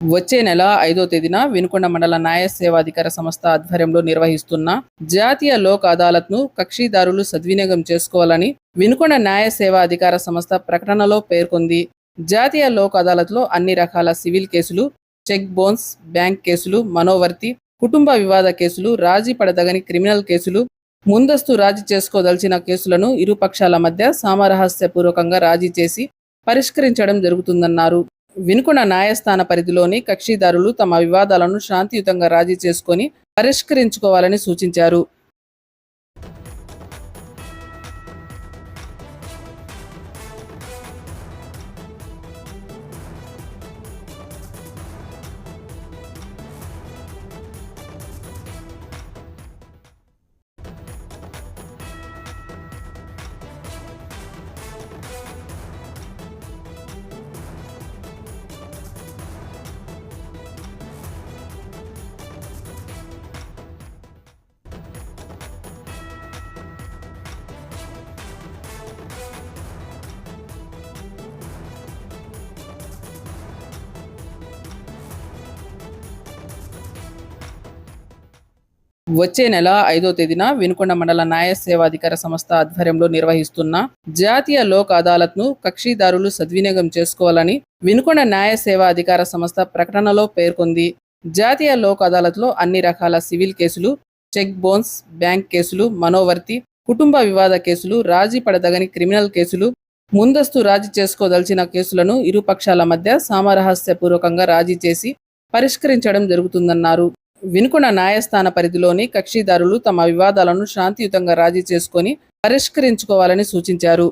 వచ్చే నెల ఐదో తేదీన వినుకొండ మండల న్యాయ సేవాధికార సంస్థ ఆధ్వర్యంలో నిర్వహిస్తున్న జాతీయ లోక్ అదాలత్ను కక్షిదారులు సద్వినియోగం చేసుకోవాలని వినుకొండ న్యాయ సేవా అధికార సంస్థ ప్రకటనలో పేర్కొంది. జాతీయ లోక్ అదాలత్లో అన్ని రకాల సివిల్ కేసులు చెక్ బోన్స్ బ్యాంక్ కేసులు మనోవర్తి కుటుంబ వివాద కేసులు రాజీ పడదగని క్రిమినల్ కేసులు ముందస్తు రాజీ చేసుకోదలిచిన కేసులను ఇరు పక్షాల మధ్య సామరహస్యపూర్వకంగా రాజీ చేసి పరిష్కరించడం జరుగుతుందన్నారు. వినుకొండ న్యాయస్థాన పరిధిలోని కక్షిదారులు తమ వివాదాలను శాంతియుతంగా రాజీ చేసుకొని పరిష్కరించుకోవాలని సూచించారు. వచ్చే నెల ఐదో తేదీన వినుకొండ మండల న్యాయ సేవాధికార సంస్థ ఆధ్వర్యంలో నిర్వహిస్తున్న జాతీయ లోక్ అదాలత్ను కక్షిదారులు సద్వినియోగం చేసుకోవాలని వినుకొండ న్యాయ సేవా అధికార సంస్థ ప్రకటనలో పేర్కొంది. జాతీయ లోక్ అదాలత్లో అన్ని రకాల సివిల్ కేసులు చెక్ బోన్స్ బ్యాంక్ కేసులు మనోవర్తి కుటుంబ వివాద కేసులు రాజీ పడదగని క్రిమినల్ కేసులు ముందస్తు రాజీ చేసుకోదలిచిన కేసులను ఇరు పక్షాల మధ్య సామరహస్యపూర్వకంగా రాజీ చేసి పరిష్కరించడం జరుగుతుందన్నారు. వినుకొండ న్యాయస్థాన పరిధిలోని కక్షిదారులు తమ వివాదాలను శాంతియుతంగా రాజీ చేసుకొని పరిష్కరించుకోవాలని సూచించారు.